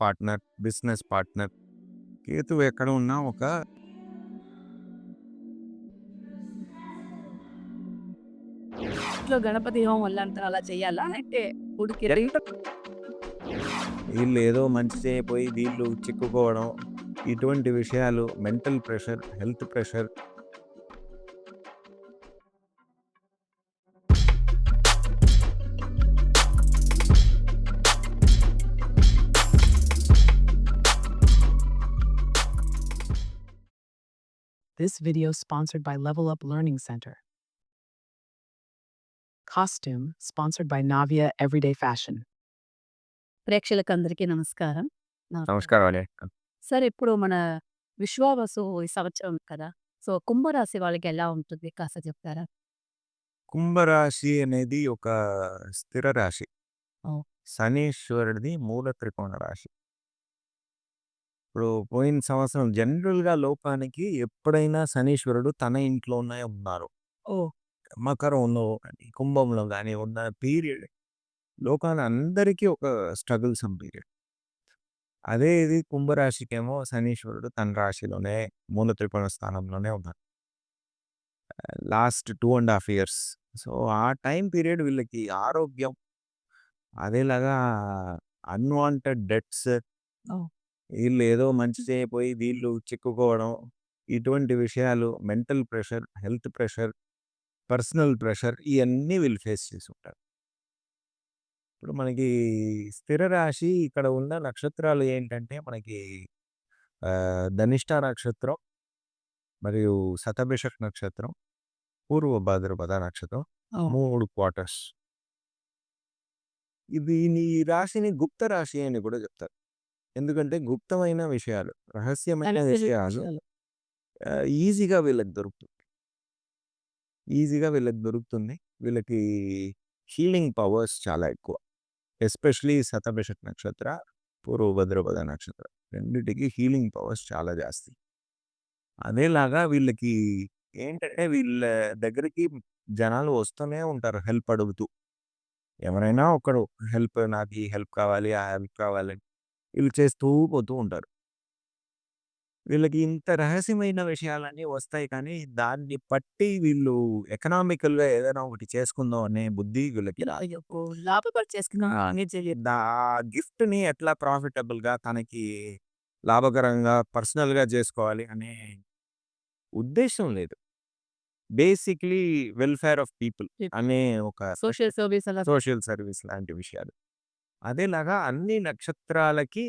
Partner business partner. Ketu ఎక్కడ ఉన్నా ఒక ఇంట్లో గణపతి హోమం వల్ల అంతా అలా చేయాలా? అంటే ఉడికి వీళ్ళు ఏదో మంచి చేయపోయి వీళ్ళు చిక్కుకోవడం ఇటువంటి విషయాలు mental pressure health pressure This video sponsored by Level Up Learning Center. Costume sponsored by Navia Everyday Fashion. ప్రేక్షకులకు అందరికీ నమస్కారం. నమస్కారం సార్ ఇప్పుడు మన విశ్వావసు ఈ సంవత్సరం కదా సో కుంభరాశి వాళ్ళకి ఎలా ఉంటుంది? కాస్త చెప్తారా? కుంభరాశి అనేది ఒక స్థిర రాశి. శనీశ్వరుడిది మూల త్రికోణ రాశి. ఇప్పుడు పోయిన సంవత్సరం జనరల్గా లోకానికి ఎప్పుడైనా శనీశ్వరుడు తన ఇంట్లోనే ఉన్నారు. ఓ! మకరంలో కానీ కుంభంలో కానీ ఉన్న పీరియడ్ లోకాన్ని అందరికీ ఒక స్ట్రగుల్స్ పీరియడ్. అదే ఇది కుంభరాశికేమో శనీశ్వరుడు తన రాశిలోనే మూల త్రికోణ స్థానంలోనే ఉన్నారు. Last two and half years. So ఆ టైం పీరియడ్ వీళ్ళకి ఆరోగ్యం అదేలాగా అన్వాంటెడ్ డెట్స్. వీళ్ళు ఏదో మంచి చేయపోయి వీళ్ళు చిక్కుకోవడం ఇటువంటి విషయాలు mental pressure health pressure personal pressure ఇవన్నీ వీళ్ళు ఫేస్ చేసి ఉంటారు ఇప్పుడు మనకి స్థిర రాశి ఇక్కడ ఉన్న నక్షత్రాలు ఏంటంటే మనకి ధనిష్ట నక్షత్రం మరియు శతభిషక్ నక్షత్రం పూర్వ భాద్రపద నక్షత్రం. మూడు క్వార్టర్స్. ఇది నీ రాశిని గుప్త రాశి అని కూడా చెప్తారు. ఎందుకంటే గుప్తమైన విషయాలు రహస్యమైన విషయాలు ఈజీగా వీళ్ళకి దొరుకుతుంది. ఈజీగా వీళ్ళకి దొరుకుతుంది. వీళ్ళకి హీలింగ్ పవర్స్ చాలా ఎక్కువ. ఎస్పెషలీ శతభిషక్ నక్షత్ర పూర్వ భద్రపద నక్షత్ర రెండింటికి హీలింగ్ పవర్స్ చాలా జాస్తి. అదేలాగా వీళ్ళకి ఏంటంటే వీళ్ళ దగ్గరికి జనాలు వస్తూనే ఉంటారు హెల్ప్ అడుగుతూ. ఎవరైనా ఒకరు హెల్ప్ నాకు ఈ హెల్ప్ కావాలి ఆ హెల్ప్ కావాలి వీళ్ళు చేస్తూ పోతూ ఉంటారు. వీళ్ళకి ఇంత రహస్యమైన విషయాలన్నీ వస్తాయి కానీ దాన్ని పట్టి వీళ్ళు ఎకనామికల్గా ఏదైనా ఒకటి చేసుకుందాం అనే బుద్ధి వీళ్ళకి ఆ. గిఫ్ట్ని ఎట్లా ప్రాఫిటబుల్గా తనకి లాభకరంగా పర్సనల్గా చేసుకోవాలి అనే ఉద్దేశం లేదు. Basically welfare of people. అనే ఒక సోషల్ సర్వీస్ సోషల్ సర్వీస్ లాంటి విషయాలు. అదేలాగా అన్ని నక్షత్రాలకి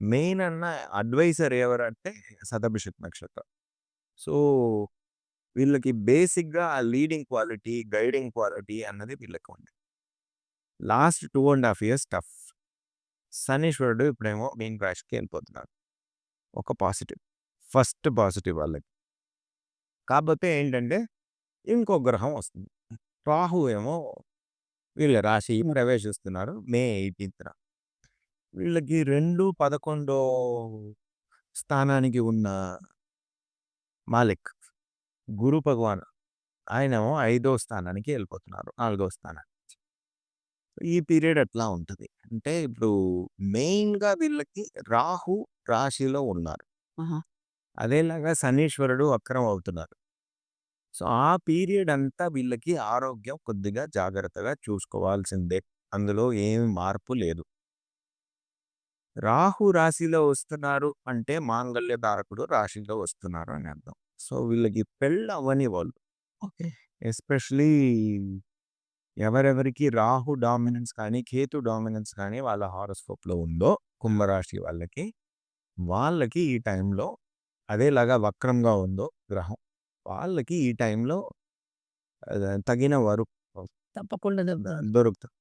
మెయిన్ అన్న అడ్వైజర్ ఎవరంటే శతభిషక్ నక్షత్రం. సో వీళ్ళకి బేసిక్గా ఆ లీడింగ్ క్వాలిటీ గైడింగ్ క్వాలిటీ అన్నది వీళ్ళకి ఉంది last two and half years tough. శనీశ్వరుడు ఇప్పుడేమో మెయిన్ క్రాష్కి వెళ్ళిపోతున్నారు ఒక పాజిటివ్. ఫస్ట్ పాజిటివ్ వాళ్ళకి. కాకపోతే ఏంటంటే ఇంకో గ్రహం వస్తుంది. రాహు ఏమో వీళ్ళ రాశి ప్రవేశిస్తున్నారు మే ఎయిటీన్త్న. వీళ్ళకి రెండు పదకొండో స్థానానికి ఉన్న మాలిక్ గురు భగవాన్ ఆయనేమో ఐదో స్థానానికి వెళ్ళిపోతున్నారు నాలుగో స్థానానికి. ఈ పీరియడ్ ఎట్లా ఉంటుంది? అంటే ఇప్పుడు మెయిన్గా వీళ్ళకి రాహు రాశిలో ఉన్నారు. అదేలాగా శనీశ్వరుడు వక్రం అవుతున్నారు సో ఆ పీరియడ్ అంతా వీళ్ళకి ఆరోగ్యం కొద్దిగా జాగ్రత్తగా చూసుకోవాల్సిందే. అందులో ఏమి మార్పు లేదు. రాహు రాశిలో వస్తున్నారు అంటే మాంగళ్య ధారకుడు రాశిలో వస్తున్నారు అని అర్థం. సో వీళ్ళకి పెళ్ళి అవ్వని వాళ్ళు. ఓకే. ఎస్పెషలీ ఎవరెవరికి రాహు డామినెన్స్ కానీ కేతు డామినెన్స్ కానీ వాళ్ళ హారోస్కోప్లో ఉందో కుంభరాశి వాళ్ళకి వాళ్ళకి ఈ టైంలో అదేలాగా వక్రంగా ఉందో గ్రహం వాళ్ళకి ఈ టైంలో తగిన వరు తప్పకుండా. దొరుకుతుంది.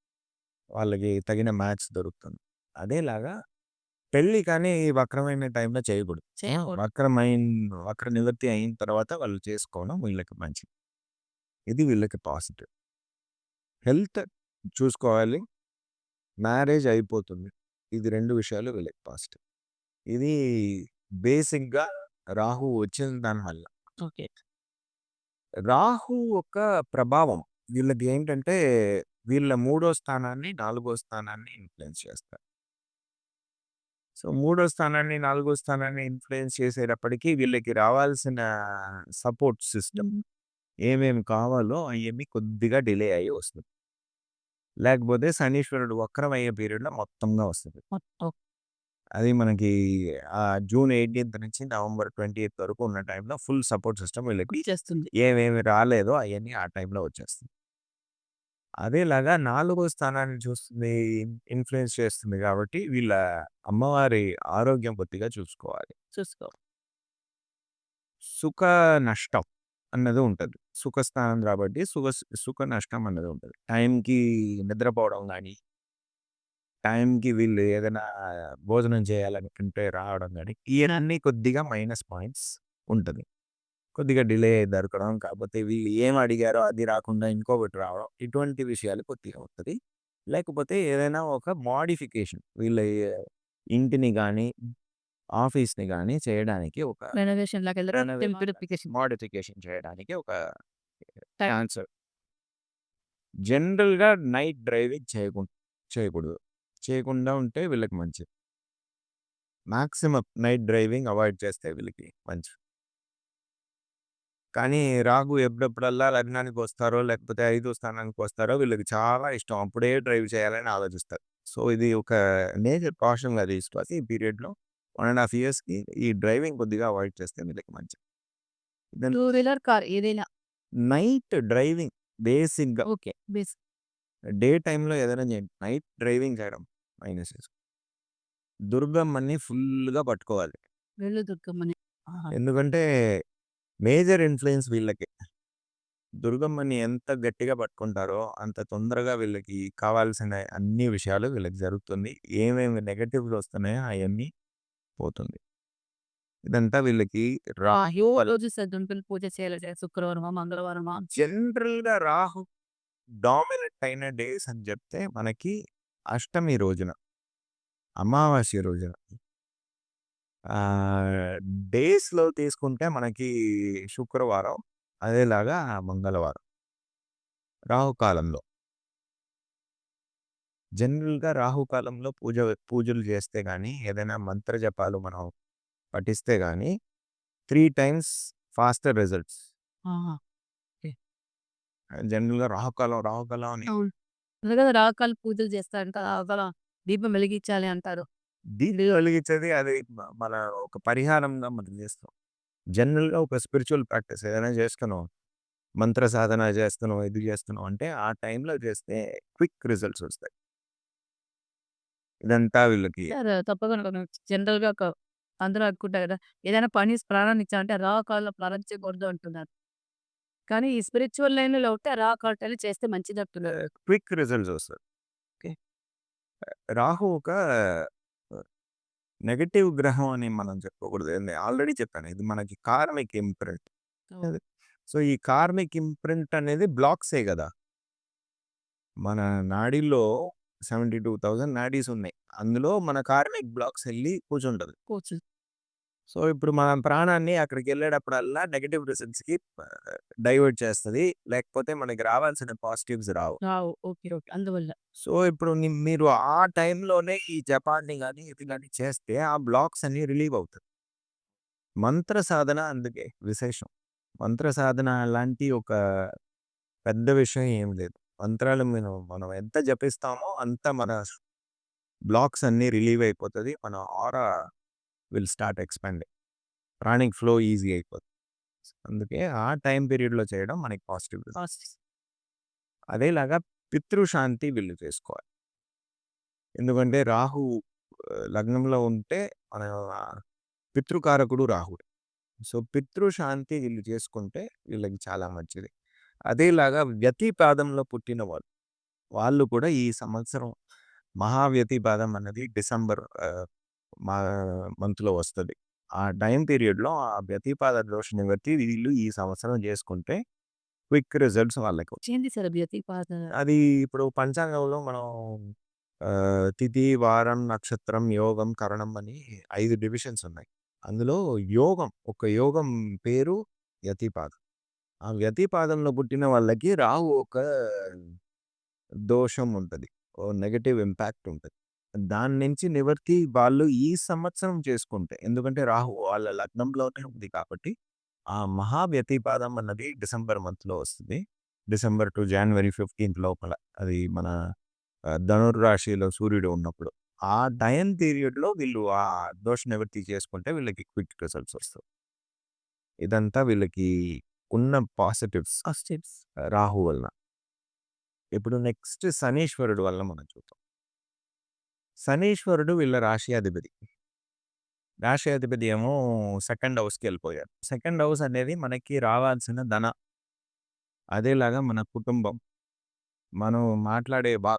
వాళ్ళకి తగిన మ్యాచ్ దొరుకుతుంది. అదేలాగా పెళ్ళి కానీ ఈ వక్రమైన టైంలో చేయకూడదు. చేయకూడదు. వక్రమైన వక్ర నివృత్తి అయిన తర్వాత వాళ్ళు చేసుకోవడం వీళ్ళకి మంచిది. ఇది వీళ్ళకి పాజిటివ్. హెల్త్ చూసుకోవాలి. మ్యారేజ్ అయిపోతుంది. ఇది రెండు విషయాలు వీళ్ళకి పాజిటివ్. ఇది బేసిక్గా రాహు వచ్చిన దానివల్ల. ఓకే. రాహు ఒక ప్రభావం వీళ్ళకి ఏంటంటే వీళ్ళ మూడో స్థానాన్ని నాలుగో స్థానాన్ని ఇన్ఫ్లుయెన్స్ చేస్తారు సో మూడో స్థానాన్ని, నాలుగో స్థానాన్ని ఇన్‌ఫ్లుయెన్స్ చేసేటప్పటికి వీళ్ళకి రావాల్సిన సపోర్ట్ సిస్టమ్ ఏమేమి కావాలో అయన్నీ కొద్దిగా డిలే అయ్యి వస్తుంది. లేకపోతే శనీశ్వరుడు వక్రం అయ్యే పీరియడ్‌లో మొత్తంగా వస్తది. మొత్తం. అది మనకి ఆహ్, జూన్ 18 నుంచి నవంబర్ 28 వరకు ఉన్న టైంలో ఫుల్ సపోర్ట్ సిస్టమ్ వీళ్ళకి. ఏమేమి రాలేదో అయన్నీ ఆ టైంలో వచ్చేస్తుంది. అదేలాగా నాలుగో స్థానాన్ని చూస్తుంది, ఇన్‌ఫ్లుయెన్స్ చేస్తుంది కాబట్టి వీళ్ళ అమ్మవారి ఆరోగ్యం కొద్దిగా చూసుకోవాలి. చూసుకో. సుఖ నష్టం అన్నది ఉంటది. సుఖస్థానం కాబట్టి సుఖ సుఖ నష్టం అన్నది ఉంటది. టైంకి నిద్రపోవడం గాని, టైంకి వీళ్ళు ఏదైనా భోజనం చేయాలనుకుంటే రావడం గాని, ఇయన్నీ కొద్దిగా మైనస్ పాయింట్స్ ఉంటది. కొద్దిగా డిలే దొరకడం, కాకపోతే వీళ్ళు ఏం అడిగారో అది రాకుండా ఇంకొకటి రావడం, ఇటువంటి విషయాలు కొద్దిగా ఉంటది. లేకపోతే ఏదైనా ఒక మోడిఫికేషన్ వీళ్ళ ఇంటిని గాని, ఆఫీస్‌ని గాని చేయడానికి ఒక రెనోవేషన్. మోడిఫికేషన్ చేయడానికి ఒక టైం. ఛాన్స్. జనరల్‌గా నైట్ డ్రైవింగ్ చేయకుం చేయకూడదు. చేయకుండా ఉంటే వీళ్ళకి మంచిది. మాక్సిమం నైట్ డ్రైవింగ్ అవాయిడ్ చేస్తే వీళ్ళకి మంచిది. కానీ రాహు ఎప్పుడెప్పుడల్లా లగ్నానికి వస్తారో, లేకపోతే ఐదో స్థానానికి వస్తారో వీళ్ళకి చాలా ఇష్టం. అప్పుడే డ్రైవ్ చేయాలని ఆలోచిస్తారు. సో, ఇది ఒక మేజర్ కాషన్‌గా తీసుకోవాలి. ఈ పీరియడ్‌లో 1 ½ ఇయర్స్‌కి ఈ డ్రైవింగ్ కొద్దిగా అవాయిడ్ చేస్తే వీళ్ళకి మంచిది. టూ వీలర్, కార్ ఏదైనా. నైట్ డ్రైవింగ్ బేసిక్‌గా ఓకే. బేస్. డే టైమ్‌లో ఏదైనా చేయండి. నైట్ డ్రైవింగ్ చేయడం మైనసెస్. దుర్గమ్మని ఫుల్‌గా పట్టుకోవాలి. వెళ్ళు దుర్గమ్మని. ఎందుకంటే మేజర్ ఇన్‌ఫ్లుయెన్స్ వీళ్ళకే. దుర్గమ్మని ఎంత గట్టిగా పట్టుకుంటారో అంత తొందరగా వీళ్ళకి కావాల్సిన అన్ని విషయాలు వీళ్ళకి జరుగుతుంది. ఏమేమి నెగెటివ్‌లు వస్తున్నాయో అయన్నీ పోతుంది. ఇదంతా వీళ్ళకి రాహు పూజ చేయాలి. శుక్రవారమా, మంగళవారమా? జనరల్‌గా రాహు డామినెంట్ అయిన డేస్ అని చెప్తే మనకి అష్టమి రోజున. అమావాస్య రోజున. డేస్‌లో తీసుకుంటే మనకి శుక్రవారం, అదేలాగా మంగళవారం. రాహుకాలంలో. జనరల్‌గా రాహుకాలంలో పూజ పూజలు చేస్తే గాని, ఏదైనా మంత్ర జపాలు మనం పఠిస్తే గాని 3 టైమ్స్ ఫాస్టర్ రిజల్ట్స్. జనరల్‌గా రాహుకాలం, రాహుకాలం అని అవును. అదే కదా! రాహుకాల పూజలు చేస్తారంట. రాహుకాలం దీపం వెలిగించాలి అంటారు. దీన్ని వెలిగించేది అది మన ఒక పరిహారంగా మనం చేస్తాం. జనరల్‌గా ఒక స్పిరిచ్యువల్ ప్రాక్టీస్ ఏదైనా చేస్తున్నాం. మంత్ర సాధన చేస్తున్నాం, ఇది చేస్తున్నాం అంటే ఆ టైంలో చేస్తే క్విక్ రిజల్ట్స్ వస్తాయి. ఇదంతా వీళ్ళకి తప్పకుండా జనరల్‌గా ఒక అందరూ అనుకుంటారు కదా! ఏదైనా పని ప్రారంభించాలంటే రాహుకాలంలో ప్రారంభించకూడదు అంటున్నారు. కానీ ఈ స్పిరిచ్యువల్ లైన్‌లో ఉంటే టైంలో చేస్తే మంచిదంటున్నారు. ఆహ్, క్విక్ రిజల్ట్స్ వస్తాయి. ఓకే. రాహు ఒక నెగెటివ్ గ్రహం అని మనం చెప్పుకోకూడదు. నేను ఆల్రెడీ చెప్పాను. ఇది మనకి కార్మిక్ ఇంప్రింట్. సో, ఈ కార్మిక్ ఇంప్రింట్ అనేది బ్లాక్సే గదా! మన నాడీలో 72,000 నాడీస్ ఉన్నాయి. అందులో మన కార్మిక్ బ్లాక్స్ ఎళ్ళి కూర్చుంటది. కూర్చు. సో, ఇప్పుడు మన ప్రాణాన్ని అక్కడికెళ్ళేటప్పుడల్లా నెగెటివ్ రిజల్ట్స్‌కి డైవర్ట్ చేస్తది. లేకపోతే మనకి రావాల్సిన పాజిటివ్స్ రావు. రావు. ఓకే. ఓకే. అందువల్ల. సో, ఇప్పుడు ని మీరు ఆ టైంలోనే ఈ జపాన్ని గాని, ఇది గాని చేస్తే ఆ బ్లాక్స్ అన్నీ రిలీవ్ అవుతాయి. మంత్ర సాధన అందుకే విశేషం. మంత్ర సాధన లాంటి ఒక పెద్ద విషయం ఏమి లేదు. మంత్రాలు మనం మనం ఎంత జపిస్తామో అంత మన బ్లాక్స్ అన్నీ రిలీవ్ అయిపోతది. మన aura will start expanding. Pranic flow easy అయిపోతుంది. అందుకే ఆ టైమ్ పీరియడ్‌లో చేయడం మనకి పాజిటివ్. అదేలాగా పితృశాంతి వీళ్ళు చేసుకోవాలి. ఎందుకంటే రాహు లగ్నంలో ఉంటే మన పితృకారకుడు రాహువే. సో, పితృశాంతి వీళ్ళు చేసుకుంటే వీళ్ళకి చాలా మంచిది. అదేలాగా వ్యతిపాదంలో పుట్టిన వాళ్ళు. వాళ్ళు కూడా ఈ సంవత్సరం మహావ్యతిపాదం అన్నది డిసెంబర్ మా మంత్‌లో వస్తది. ఆ టైమ్ పీరియడ్‌లో ఆ వ్యతిపాద దోష నివృత్తి వీళ్ళు ఈ సంవత్సరం చేసుకుంటే క్విక్ రిజల్ట్స్ వాళ్ళకి ఏంది సార్? అది ఇప్పుడు పంచాంగంలో మనం తిథి, వారం, నక్షత్రం, యోగం, కరణం అని 5 డివిజన్స్ ఉన్నాయి. అందులో యోగం, ఒక యోగం పేరు వ్యతిపాదం. ఆ వ్యతిపాదంలో పుట్టిన వాళ్ళకి రాహు ఒక దోషం ఉంటది. ఓ నెగెటివ్ ఇంపాక్ట్ ఉంటది. దాని నుంచి నివర్తి వాళ్ళు ఈ సంవత్సరం చేసుకుంటే ఎందుకంటే రాహు వాళ్ళ లగ్నంలోనే ఉంది కాబట్టి ఆ మహా వ్యతిపాదం అన్నది డిసెంబర్ మంత్లో వస్తుంది. డిసెంబర్ టు జనవరి ఫిఫ్టీన్త్ లోపల అది మన ధనుర్రాశిలో సూర్యుడు ఉన్నప్పుడు. ఆ టైం పీరియడ్లో వీళ్ళు ఆ దోష నివృత్తి చేసుకుంటే వీళ్ళకి క్విక్ రిజల్ట్స్ వస్తాయి. ఇదంతా వీళ్ళకి ఉన్న పాజిటివ్స్ కాస్ట్యూమ్స్ రాహు వలన. ఇప్పుడు నెక్స్ట్ శనీశ్వరుడు వల్ల మనం చూద్దాం. శనీశ్వరుడు వీళ్ళ రాశి అధిపతి రాశి అధిపతి ఏమో సెకండ్ హౌస్కి వెళ్ళిపోయారు. సెకండ్ హౌస్ అనేది మనకి రావాల్సిన ధన. అదేలాగా మన కుటుంబం. మనం మాట్లాడే బా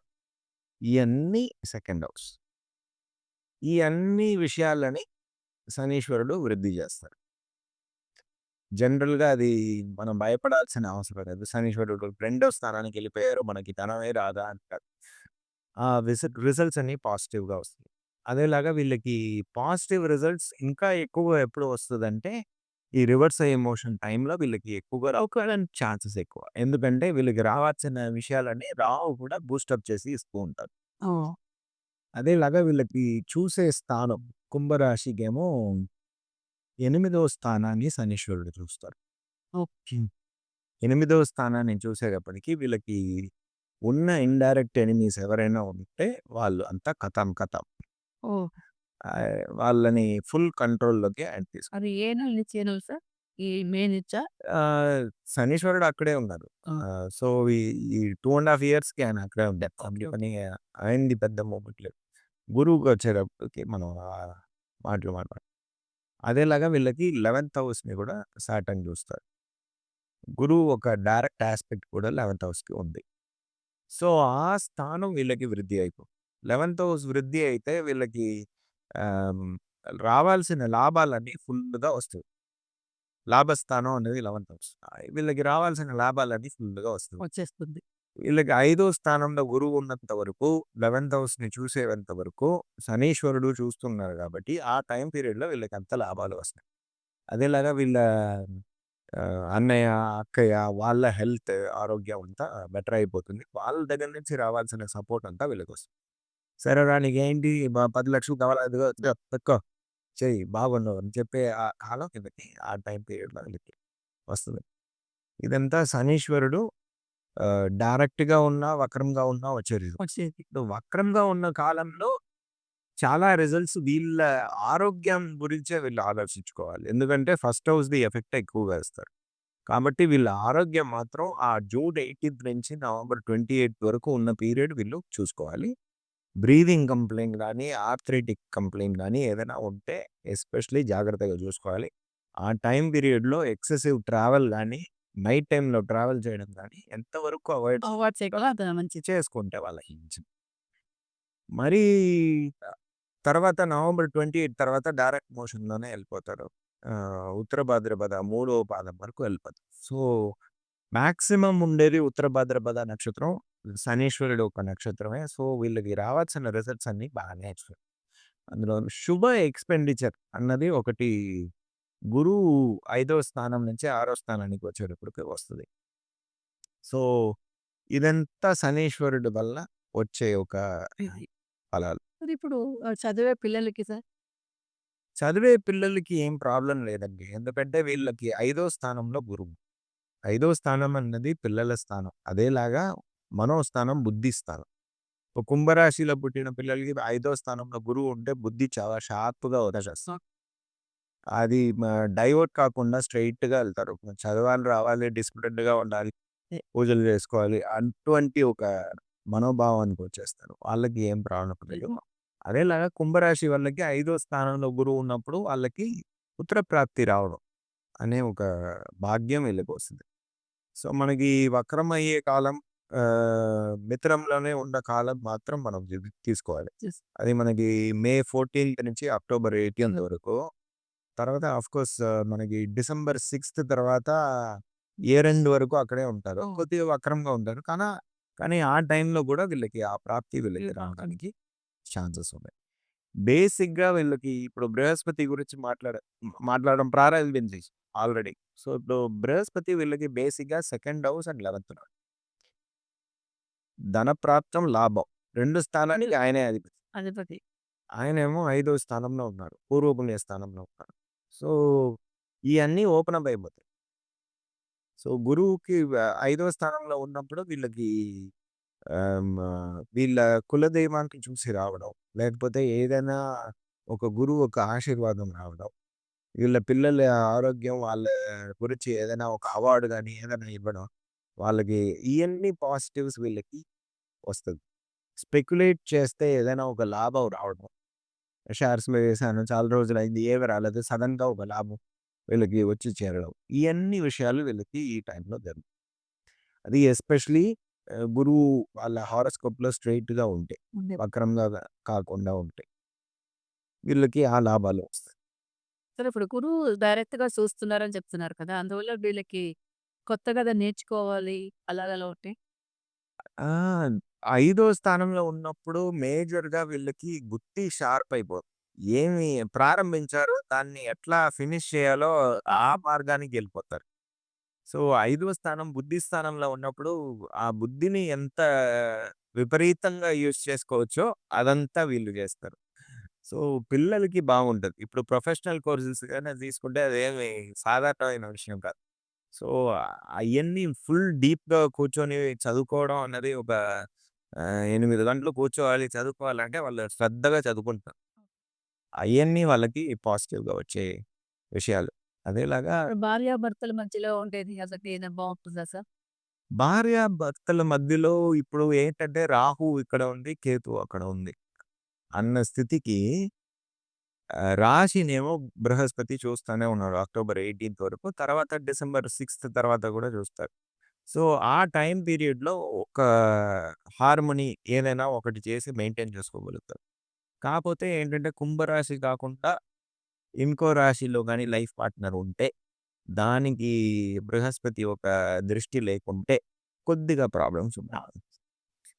ఇవన్నీ సెకండ్ హౌస్. ఈ అన్ని విషయాలని శనీశ్వరుడు వృద్ధి చేస్తారు జనరల్గా అది మనం భయపడాల్సిన అవసరం లేదు. శనీశ్వరుడు రెండో స్థానానికి వెళ్ళిపోయారు. మనకి ధనమే రాదా అంటారు. ఆ విజిట్ రిజల్ట్స్ అన్ని పాజిటివ్గా వస్తాయి. అదేలాగా వీళ్ళకి పాజిటివ్ రిజల్ట్స్ ఇంకా ఎక్కువ ఎప్పుడు వస్తుందంటే ఈ రివర్స్ ఎమోషన్ టైంలో వీళ్ళకి ఎక్కువగా రావడానికి ఛాన్సెస్ ఎక్కువ. ఎందుకంటే వీళ్ళకి రావాల్సిన విషయాలన్నీ రావు కూడా బూస్టప్ చేసి ఇస్తూ ఉంటారు. అదేలాగా వీళ్ళకి చూసే స్థానం కుంభరాశికేమో ఎనిమిదవ స్థానాన్ని శనీశ్వరుడు చూస్తారు. ఎనిమిదవ స్థానాన్ని చూసేటప్పటికి వీళ్ళకి ఉన్న ఇండైరెక్ట్ ఎనిమీస్ ఎవరైనా ఉంటే వాళ్ళు అంతా కథం కథం. ఓ వాళ్ళని ఫుల్ కంట్రోల్లోకి ఆయన తీసుకు అది ఏ నెల నుంచి ఏ నెల సార్ ఈ మే నుంచా ఆ, శనీశ్వరుడు అక్కడే ఉన్నారు. సో ఈ టూ అండ్ హాఫ్ ఇయర్స్కి ఆయన అక్కడే ఉంటారు అందుకని ఆయనది పెద్ద మూమెంట్ లేదు గురువుకి వచ్చేటప్పటికి మనం మాటలు మాట్లాడు. అదేలాగా వీళ్ళకి లెవెన్త్ హౌస్ని కూడా సాటన్ చూస్తారు గురువు ఒక డైరెక్ట్ ఆస్పెక్ట్ కూడా లెవెన్త్ హౌస్కి ఉంది. సో ఆ స్థానం వీళ్ళకి వృద్ధి అయిపో లెవెన్త్ హౌస్ వృద్ధి అయితే వీళ్ళకి రావాల్సిన లాభాలన్నీ ఫుల్గా వస్తాయి. లాభస్థానం అనేది లెవెన్త్ హౌస్. వీళ్ళకి రావాల్సిన లాభాలన్నీ ఫుల్గా వస్తాయి. వచ్చేస్తుంది. వీళ్ళకి ఐదో స్థానంలో గురువు ఉన్నంత వరకు లెవెన్త్ హౌస్ని చూసేంత వరకు శనీశ్వరుడు చూస్తున్నారు కాబట్టి ఆ టైం పీరియడ్లో వీళ్ళకి అంత లాభాలు వస్తాయి. అదేలాగా వీళ్ళ అన్నయ్య అక్కయ్య వాళ్ళ హెల్త్ ఆరోగ్యం అంతా బెటర్ అయిపోతుంది. వాళ్ళ దగ్గర నుంచి రావాల్సిన సపోర్ట్ అంతా వీళ్ళకి వస్తుంది సరే రానికి ఏంటి బా- పది లక్షలు కావాలి? ఇదిగో, పెట్టుకో. చెయ్యి బాగున్నావు అని చెప్పే ఆ కాలం వీళ్ళకి ఆ టైం పీరియడ్లో వీళ్ళకి వస్తుంది. ఇదంతా శనీశ్వరుడు ఆ, direct గా ఉన్నా వక్రంగా ఉన్నా వచ్చే రిజల్ట్ వచ్చేది. వక్రంగా ఉన్న కాలంలో చాలా రిజల్ట్స్ వీళ్ళ ఆరోగ్యం గురించే వీళ్ళు ఆలోచించుకోవాలి. ఎందుకంటే ఫస్ట్ హౌస్ ది ఎఫెక్ట్ ఎక్కువగా ఇస్తారు కాబట్టి వీళ్ళ ఆరోగ్యం మాత్రం ఆ జూన్ ఎయిటీన్త్ నుంచి నవంబర్ ట్వంటీ ఎయిత్ వరకు ఉన్న పీరియడ్ వీళ్ళు చూసుకోవాలి. బ్రీదింగ్ కంప్లైంట్ కానీ ఆర్థరైటిక్ కంప్లైంట్ కానీ ఏదైనా ఉంటే ఎస్పెషలీ జాగ్రత్తగా చూసుకోవాలి. ఆ టైం పీరియడ్లో ఎక్సెసివ్ ట్రావెల్ కానీ నైట్ టైంలో ట్రావెల్ చేయడం కానీ ఎంతవరకు అవాయిడ్ అవార్డ్ చేయకుండా మంచిది. చేసుకుంటే మంచిది. మరి తర్వాత నవంబర్ ట్వంటీ ఎయిట్ తర్వాత డైరెక్ట్ మోషన్లోనే వెళ్ళిపోతారు ఉత్తర భాద్రపద మూడవ పాదం వరకు వెళ్ళిపోతారు సో మ్యాక్సిమం ఉండేది ఉత్తర భాద్రపద నక్షత్రం శనీశ్వరుడు ఒక నక్షత్రమే. సో వీళ్ళకి రావాల్సిన రిజల్ట్స్ అన్ని బాగానే వచ్చాయి. అందులో శుభ ఎక్స్పెండిచర్ అన్నది ఒకటి గురువు ఐదో స్థానం నుంచి ఆరో స్థానానికి వచ్చేటప్పటికి వస్తుంది. సో ఇదంతా శనీశ్వరుడు వల్ల వచ్చే ఒక ఫలాలు. ఇప్పుడు చదివే పిల్లలకి సార్? చదివే పిల్లలకి ఏం ప్రాబ్లం లేదండి. ఎందుకంటే వీళ్ళకి ఐదో స్థానంలో గురువు. ఐదో స్థానం అన్నది పిల్లల స్థానం. అదేలాగా మనో స్థానం బుద్ధి స్థానం. ఒక కుంభరాశిలో పుట్టిన పిల్లలకి ఐదో స్థానంలో గురువు ఉంటే బుద్ధి చాలా షార్ప్గా వదిలేస్తారు అది డైవర్ట్ కాకుండా straight గా వెళ్తారు. చదవాలి రావాలి disciplined గా ఉండాలి పూజలు చేసుకోవాలి అటువంటి ఒక మనోభావానికి వచ్చేస్తారు. వాళ్ళకి ఏం ప్రాబ్లం లేదు. అదేలాగా కుంభరాశి వాళ్ళకి ఐదో స్థానంలో గురువు ఉన్నప్పుడు వాళ్ళకి పుత్ర ప్రాప్తి రావడం అనే ఒక భాగ్యం వీళ్ళకి వస్తుంది సో మనకి వక్రం అయ్యే కాలం మిత్రంలోనే ఉన్న కాలం మాత్రం మనం తీసుకోవాలి. అది మనకి మే ఫోర్టీన్త్ నుంచి అక్టోబర్ ఎయిటీన్త్ వరకు. తర్వాత ఆఫ్ కోర్స్ మనకి డిసెంబర్ సిక్స్త్ తర్వాత ఏ రెండు వరకు అక్కడే ఉంటారు. కొద్దిగా వక్రంగా ఉంటారు. కానీ కానీ ఆ టైంలో కూడా వీళ్ళకి ఆ ప్రాప్తి వీళ్ళకి రావడానికి ఛాన్సెస్ ఉన్నాయి బేసిక్గా వీళ్ళకి ఇప్పుడు బృహస్పతి గురించి మాట్లాడ మాట్లాడడం ప్రారంభించి ఆల్రెడీ సో ఇప్పుడు బృహస్పతి వీళ్ళకి బేసిక్గా సెకండ్ హౌస్ అండ్ లెవెన్త్ ధన ప్రాప్తం లాభం రెండు స్థానానికి ఆయనే అధిపతి అధిపతి. ఆయనేమో ఐదో స్థానంలో ఉన్నారు. పూర్వపుణ్య స్థానంలో ఉన్నారు. సో, ఇయన్నీ ఓపెన్ అప్ అయిపోతాయి. సో, గురువుకి ఐదో స్థానంలో ఉన్నప్పుడు వీళ్ళకి ఆహ్, వీళ్ళ కులదైవాన్ని చూసి రావడం, లేకపోతే ఏదైనా ఒక గురువు ఒక ఆశీర్వాదం రావడం, వీళ్ళ పిల్లల ఆరోగ్యం వాళ్ళ గురించి ఏదైనా ఒక అవార్డ్ గాని, ఏదైనా ఇవ్వడం, వాళ్ళకి ఇయన్నీ పాజిటివ్స్ వీళ్ళకి వస్తది. స్పెక్యులేట్ చేస్తే ఏదైనా ఒక లాభం రావడం. షేర్స్‌లో ఏసాను చాలా రోజులైంది ఏమి రాలేదు. సడెన్‌గా ఒక లాభం వీళ్ళకి వచ్చి చేరడం. ఇయన్నీ విషయాలు వీళ్ళకి ఈ టైంలో జరుగుతాయి. అది ఎస్పెషల్లీ గురువు వాళ్ళ హారోస్కోప్‌లో స్ట్రెయిట్‌గా ఉంటే, ఉంది. వక్రంగా కాకుండా ఉంటే. వీళ్ళకి ఆ లాభాలు వస్తాయి. సరే ఇప్పుడు గురువు డైరెక్ట్‌గా చూస్తున్నారని చెప్తున్నారు కదా! అందువల్ల వీళ్ళకి కొత్తగా ఏదైనా నేర్చుకోవాలి అలాగలా ఉంటాయి. ఆ! ఐదో స్థానంలో ఉన్నప్పుడు మేజర్‌గా వీళ్ళకి బుద్ధి షార్ప్ అయిపోతుంది. ఏమి ప్రారంభించారో దాన్ని ఎట్లా ఫినిష్ చేయాలో ఆ మార్గానికి ఎళ్ళిపోతారు. సో, ఐదవ స్థానం బుద్ధి స్థానంలో ఉన్నప్పుడు ఆ బుద్ధిని ఎంత విపరీతంగా యూజ్ చేసుకోవచ్చో అదంతా వీళ్ళు చేస్తారు. సో, పిల్లలకి బాగుంటుంది ఇప్పుడు ప్రొఫెషనల్ కోర్సెస్ కానీ తీసుకుంటే అదేమి సాధారణమైన విషయం కాదు. సో, అవన్నీ ఫుల్ డీప్‌గా కూర్చొని చదువుకోవడం అన్నది ఒక ఎనిమిది గంటలు కూర్చోవాలి, చదువుకోవాలంటే వాళ్ళు శ్రద్ధగా చదువుకుంటారు. అవన్నీ వాళ్ళకి పాజిటివ్‌గా వచ్చే విషయాలు. అదేలాగా భార్యాభర్తల మధ్యలో ఉండేది అసలు ఏదైనా బావుంటుందా సార్? భార్యాభర్తల మధ్యలో ఇప్పుడు ఏంటంటే రాహు ఇక్కడ ఉంది, కేతువు అక్కడ ఉంది. అన్న స్థితికి రాశినేమో బృహస్పతి చూస్తానే ఉన్నారు అక్టోబర్ 18థ్ వరకు. తర్వాత డిసెంబర్ 6థ్ తర్వాత కూడా చూస్తారు. సో, ఆ టైమ్ పీరియడ్‌లో ఒక హార్మనీ ఏదైనా ఒకటి చేసి మెయింటైన్ చేసుకోగలుగుతారు. కాపోతే ఏంటంటే కుంభరాశి కాకుండా ఇంకో రాశిలో గాని లైఫ్ పార్ట్నర్ ఉంటే, దానికి బృహస్పతి ఒక దృష్టి లేకుంటే కొద్దిగా ప్రాబ్లమ్స్ ఉన్నాయి.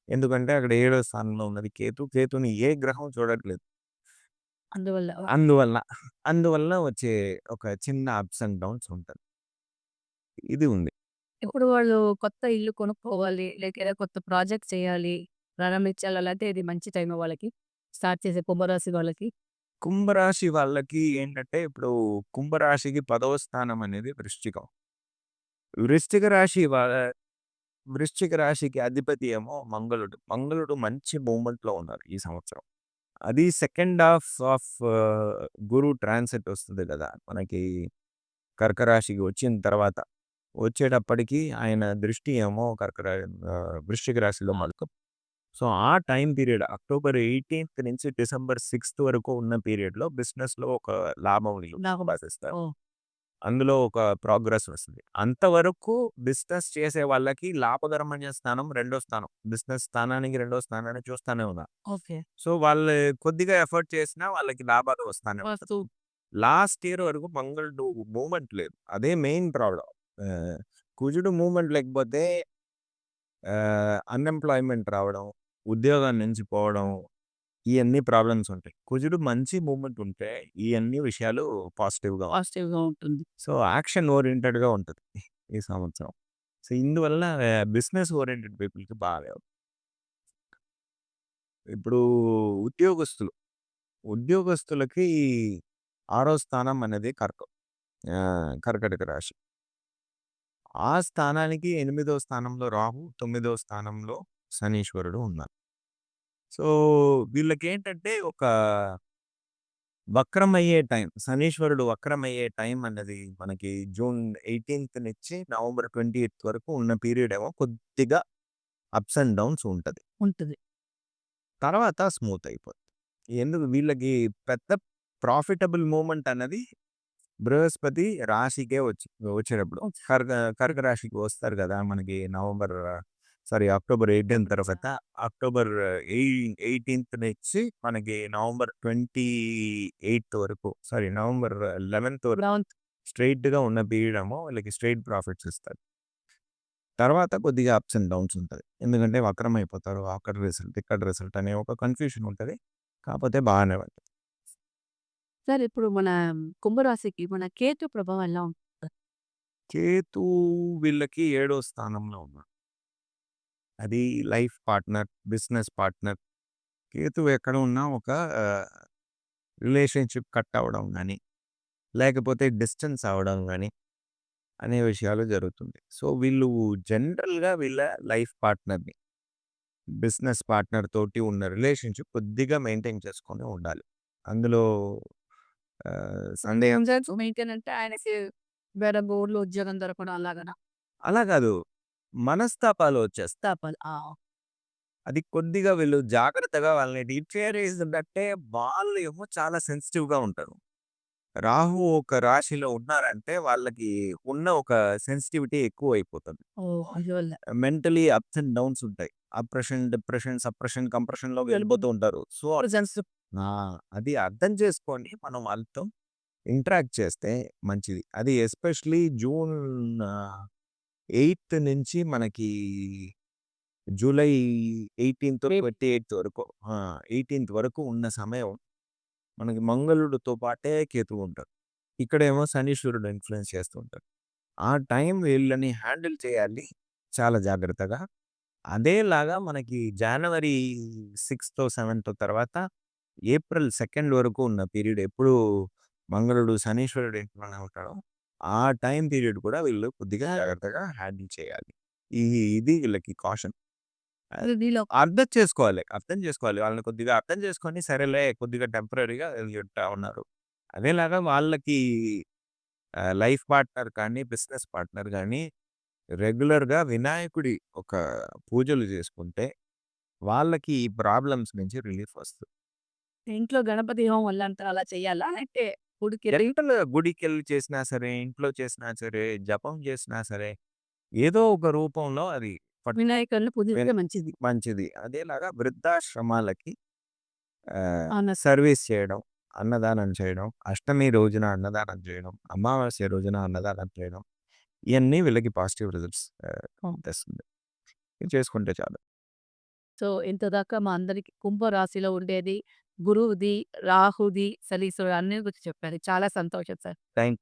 ఎందుకంటే అక్కడ ఏడో స్థానంలో ఉన్నది కేతు. కేతుని ఏ గ్రహం చూడట్లేదు. అందువల్ల. అందువల్ల. అందువల్ల వచ్చే ఒక చిన్న అప్స్ అండ్ డౌన్స్ ఉంటది. ఇది ఉంది. ఇప్పుడు వాళ్ళు కొత్త ఇల్లు కొనుక్కోవాలి, లేక ఏదో కొత్త ప్రాజెక్ట్ చేయాలి, ప్రారంభించాలి అలాంటే ఇది మంచి టైమా వాళ్ళకి? స్టార్ట్ చేసే కుంభరాశి వాళ్ళకి? కుంభరాశి వాళ్ళకి ఏంటంటే ఇప్పుడు కుంభరాశికి పదవ స్థానం అనేది వృశ్చికం. వృశ్చిక రాశి వాళ్ళ వృశ్చిక రాశికి అధిపతి ఏమో మంగళుడు. మంగళుడు మంచి మూవ్‌మెంట్‌లో ఉన్నారు ఈ సంవత్సరం. అది second half of Guru transit వస్తది కదా! మనకి కర్క రాశికి వచ్చిన తర్వాత. వచ్చేటప్పటికి ఆయన దృష్టి ఏమో కర్క రా ఆహ్, వృశ్చిక రాశిలో మలుకు. సో, ఆ టైమ్ పీరియడ్ అక్టోబర్ 18థ్ నుంచి డిసెంబర్ 6థ్ వరకు ఉన్న పీరియడ్‌లో బిజినెస్‌లో ఒక లాభం వీళ్ళు లాభం. ఓహ్! అందులో ఒక ప్రోగ్రెస్ వస్తది. అంతవరకు బిజినెస్ చేసే వాళ్ళకి లాభకరమైన స్థానం రెండో స్థానం. బిజినెస్ స్థానానికి రెండో స్థానాన్ని చూస్తానే ఉన్నారు. ఓకే. సో, వాళ్ళు కొద్దిగా ఎఫర్ట్ చేసినా వాళ్ళకి లాభాలు వస్తానే లాస్ట్ ఇయర్ వరకు మంగళుడు మూవ్‌మెంట్ లేదు. అదే మెయిన్ ప్రాబ్లమ్. ఆహ్, కుజుడు మూవ్‌మెంట్ లేకపోతే అన్‌ఎంప్లాయ్‌మెంట్ రావడం, ఉద్యోగం నుంచి పోవడం, ఇయన్నీ ప్రాబ్లమ్స్ ఉంటాయి. కుజుడు మంచి మూవ్‌మెంట్ ఉంటే ఇయన్నీ విషయాలు పాజిటివ్‌గా. పాజిటివ్‌గా ఉంటుంది. సో, యాక్షన్ ఓరియెంటెడ్‌గా ఉంటది ఈ సంవత్సరం. సో, ఇందువల్ల బిజినెస్ ఓరియెంటెడ్ పీపుల్‌కి బాగా ఇప్పుడు ఉద్యోగస్తులు. ఉద్యోగస్తులకి ఆరో స్థానం అనేది కర్కం. కర్కాటక రాశి. ఆ స్థానానికి ఎనిమిదో స్థానంలో రాహు, తొమ్మిదో స్థానంలో శనీశ్వరుడు ఉన్నారు. సో, వీళ్ళకేంటంటే ఒక వక్రమయ్యే టైం. శనీశ్వరుడు వక్రమయ్యే టైం అన్నది మనకి జూన్ 18థ్ నుంచి నవంబర్ 28థ్ వరకు ఉన్న పీరియడ్ ఏమో కొద్దిగా అప్స్ అండ్ డౌన్స్ ఉంటది. ఉంటది. తర్వాత స్మూత్ అయిపోద్ది. ఎందుకు వీళ్ళకి పెద్ద ప్రాఫిటబుల్ మూవ్‌మెంట్ అన్నది బృహస్పతి రాశికే వచ్చి వచ్చేటప్పుడు. కర్క కర్క రాశికి వస్తారు కదా! మనకి నవంబర్ సారీ అక్టోబర్ 18 తర్వాత అక్టోబర్ ఎయి 18థ్ నుంచి మనకి నవంబర్ 28థ్ వరకు సారీ నవంబర్ 11థ్ వరకు లెవెన్త్ స్ట్రెయిట్‌గా ఉన్న పీరియడ్ ఏమో వీళ్ళకి స్ట్రెయిట్ ప్రాఫిట్స్ ఇస్తారు. తర్వాత కొద్దిగా అప్స్ అండ్ డౌన్స్ ఉంటది. ఎందుకంటే వక్రం అయిపోతారు. అక్కడ రిజల్ట్, ఇక్కడ రిజల్ట్ అనే ఒక కన్‌ఫ్యూషన్ ఉంటది. కాపోతే బాగానే ఉంటది. సార్ ఇప్పుడు మన కుంభరాశికి మన కేతు ప్రభావం ఎలా ఉంటుంది? కేతు వీళ్ళకి ఏడో స్థానంలో ఉన్నారు. అది లైఫ్ పార్ట్నర్, బిజినెస్ పార్ట్నర్. కేతువు ఎక్కడ ఉన్నా ఒక రిలేషన్షిప్ కట్ అవ్వడం కానీ లేకపోతే డిస్టెన్స్ అవ్వడం కానీ అనే విషయాలు జరుగుతుంది. సో వీళ్ళు జనరల్గా వీళ్ళ లైఫ్ పార్ట్నర్ని బిజినెస్ పార్ట్నర్ తోటి ఉన్న రిలేషన్షిప్ కొద్దిగా మెయింటైన్ చేసుకొని ఉండాలి. అందులో సందేహం అలా కాదు. మనస్తాపాలు వచ్చేస్తాయి. ఆ, అది కొద్దిగా వీళ్ళు జాగ్రత్తగా వాళ్ళని డిక్లేర్ చేసిందంటే వాళ్ళు ఏమో చాలా సెన్సిటివ్గా ఉంటారు. రాహు ఒక రాశిలో ఉన్నారంటే వాళ్ళకి ఉన్న ఒక సెన్సిటివిటీ ఎక్కువ అయిపోతుంది ఓ అయ్యో మెంటలీ అప్స్ అండ్ డౌన్స్ ఉంటాయి. అప్రెషన్ డిప్రెషన్ సప్రెషన్ కంప్రెషన్లో వెళ్ళిపోతూ ఉంటారు. సో అది అర్థం చేసుకొని మనం వాళ్ళతో ఇంటరాక్ట్ చేస్తే మంచిది. అది ఎస్పెషలీ జూన్ ఎయిత్ నుంచి మనకి జూలై ఎయిటీన్త్ ట్వంటీ ఎయిత్ వరకు ఎయిటీన్త్ వరకు ఉన్న సమయం మనకి మంగళుడితో పాటే కేతువు ఉంటారు ఇక్కడేమో శనీశ్వరుడు ఇన్ఫ్లుయెన్స్ చేస్తూ ఉంటారు ఆ టైం వీళ్ళని హ్యాండిల్ చేయాలి చాలా జాగ్రత్తగా. అదేలాగా మనకి జనవరి సిక్స్త్ సెవెంత్ తర్వాత ఏప్రిల్ సెకండ్ వరకు ఉన్న పీరియడ్ ఎప్పుడు మంగళుడు శనీశ్వరుడు ఇంట్లోనే ఉంటాడో ఆ టైం పీరియడ్ కూడా వీళ్ళు కొద్దిగా జాగ్రత్తగా హ్యాండిల్ చేయాలి. ఈ ఇది వీళ్ళకి కాషన్. అర్థం చేసుకోవాలి అర్థం చేసుకోవాలి. వాళ్ళని కొద్దిగా అర్థం చేసుకొని సరేలే కొద్దిగా టెంపరీగా ఉన్నారు. అదేలాగా వాళ్ళకి లైఫ్ పార్ట్నర్ కానీ బిజినెస్ పార్ట్నర్ కానీ రెగ్యులర్గా వినాయకుడి ఒక పూజలు చేసుకుంటే వాళ్ళకి ఈ ప్రాబ్లమ్స్ నుంచి రిలీఫ్ వస్తుంది. ఇంట్లో గణపతి హోమం వల్ల అంతా అలా చెయ్యాలా అంటే గుడికి వెళ్ళి ఎంతలో గుడికి వెళ్ళి చేసినా సరే ఇంట్లో చేసినా సరే జపం చేసినా సరే ఏదో ఒక రూపంలో అది పట్- వినాయకుడిని పూజిస్తే మంచిది. మంచిది. అదేలాగా వృద్ధాశ్రమాలకి సర్వీస్ చేయడం అన్నదానం చేయడం అష్టమి రోజున అన్నదానం చేయడం అమావాస్య రోజున అన్నదానం చేయడం ఇవన్నీ వీళ్ళకి పాజిటివ్ రిజల్ట్స్ తెస్తుంది. ఇది చేసుకుంటే చాలు. సో ఇంతదాకా మా అందరికి కుంభరాశిలో ఉండేది. గురువుది రాహుది సలీసుడు అన్ని గురించి చెప్పారు. చాలా సంతోషం సార్. థ్యాంక్